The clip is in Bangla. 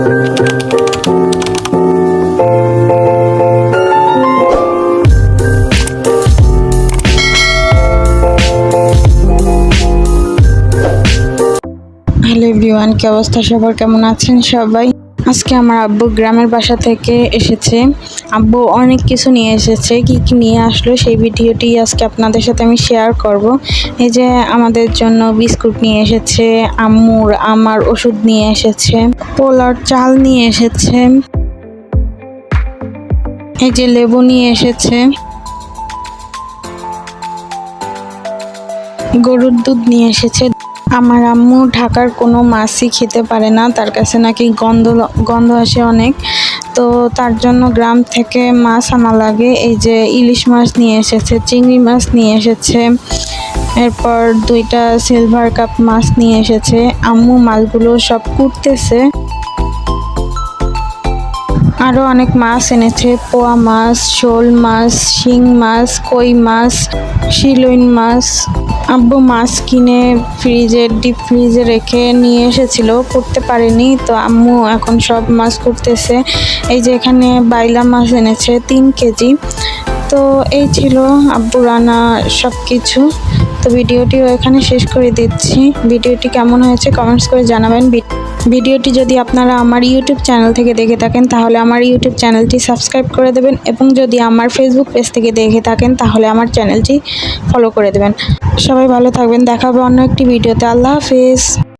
হ্যালো এভরিওয়ান কি অবস্থা? সবার কেমন আছেন সবাই? আজকে আমার আব্বু গ্রামের বাসা থেকে এসেছে। আব্বু অনেক কিছু নিয়ে এসেছে, কি কি নিয়ে আসলো সেই ভিডিওটি আজকে আপনাদের সাথে আমি শেয়ার করব। এই যে আমাদের জন্য বিস্কুট নিয়ে এসেছে, আম্মুর আমার ওষুধ নিয়ে এসেছে পোলার চাল নিয়ে এসেছে, এই যে লেবু নিয়ে এসেছে, গরুর দুধ নিয়ে এসেছে। আমার আম্মু ঢাকার কোনো মাছই খেতে পারে না, তার কাছে নাকি গন্ধ গন্ধ আসে অনেক। তো তার জন্য গ্রাম থেকে মাছ আনা লাগে। এই যে ইলিশ মাছ নিয়ে এসেছে, চিংড়ি মাছ নিয়ে এসেছে, এরপর দুইটা সিলভার কাপ মাছ নিয়ে এসেছে। আম্মু মাছগুলো সব কুটতেছে। আরও অনেক মাছ এনেছে, পোয়া মাছ, শোল মাছ, শিং মাছ, কই মাছ, শিলইন মাছ। আব্বু মাছ কিনে ফ্রিজে, ডিপ ফ্রিজে রেখে নিয়ে এসেছিল, করতে পারেনি। তো আম্মু এখন সব মাছ করতেছে। এই যে এখানে বাইলা মাছ এনেছে, তিন কেজি। তো এই ছিল আব্বু রানা সব কিছু তো ভিডিওটিও এখানে শেষ করে দিচ্ছি। ভিডিওটি কেমন হয়েছে কমেন্টস করে জানাবেন। ভিডিওটি যদি আপনারা আমার ইউটিউব চ্যানেল থেকে দেখে থাকেন, তাহলে আমার ইউটিউব চ্যানেলটি সাবস্ক্রাইব করে দেবেন এবং যদি আমার ফেসবুক পেজ থেকে দেখে থাকেন, তাহলে আমার চ্যানেলটি ফলো করে দেবেন। সবাই ভালো থাকবেন, দেখাবো অন্য একটি ভিডিওতে। আল্লাহ হাফিজ।